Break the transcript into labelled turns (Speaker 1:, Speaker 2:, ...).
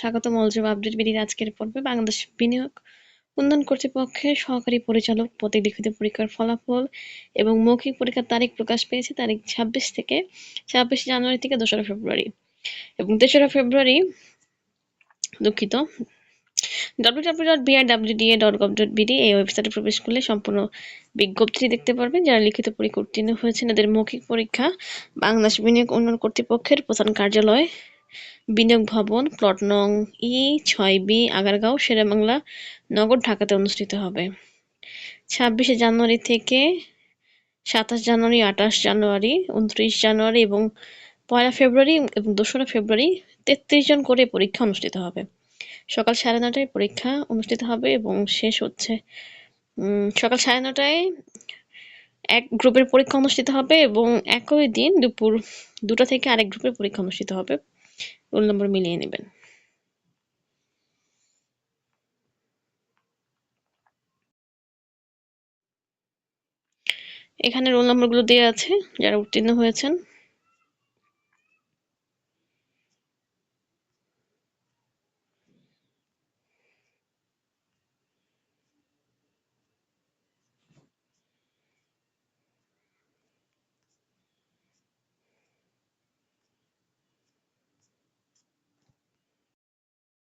Speaker 1: স্বাগত মলজব আপডেট বিডির আজকের পর্বে। বাংলাদেশ বিনিয়োগ উন্নয়ন কর্তৃপক্ষের সহকারী পরিচালক পদে লিখিত পরীক্ষার ফলাফল এবং মৌখিক পরীক্ষার তারিখ প্রকাশ পেয়েছে তারিখ ছাব্বিশ থেকে ছাব্বিশ জানুয়ারি থেকে দোসরা ফেব্রুয়ারি এবং তেসরা ফেব্রুয়ারি দুঃখিত। এই ওয়েবসাইটে প্রবেশ করলে সম্পূর্ণ বিজ্ঞপ্তি দেখতে পারবেন। যারা লিখিত পরীক্ষা উত্তীর্ণ হয়েছেন এদের মৌখিক পরীক্ষা বাংলাদেশ বিনিয়োগ উন্নয়ন কর্তৃপক্ষের প্রধান কার্যালয় বিনিয়োগ ভবন, প্লট নং ই, ছয় বি, আগারগাঁও, শেরেবাংলা, নগর, ঢাকাতে অনুষ্ঠিত হবে। ছাব্বিশে জানুয়ারি থেকে সাতাশ জানুয়ারি, আঠাশ জানুয়ারি, উনত্রিশ জানুয়ারি এবং পয়লা ফেব্রুয়ারি এবং দোসরা ফেব্রুয়ারি তেত্রিশ জন করে পরীক্ষা অনুষ্ঠিত হবে। সকাল সাড়ে নটায় পরীক্ষা অনুষ্ঠিত হবে এবং শেষ হচ্ছে সকাল সাড়ে নটায় এক গ্রুপের পরীক্ষা অনুষ্ঠিত হবে এবং একই দিন দুপুর দুটা থেকে আরেক গ্রুপের পরীক্ষা অনুষ্ঠিত হবে। রোল নম্বর মিলিয়ে নেবেন এখানে রোল নম্বরগুলো দেওয়া আছে যারা উত্তীর্ণ হয়েছেন।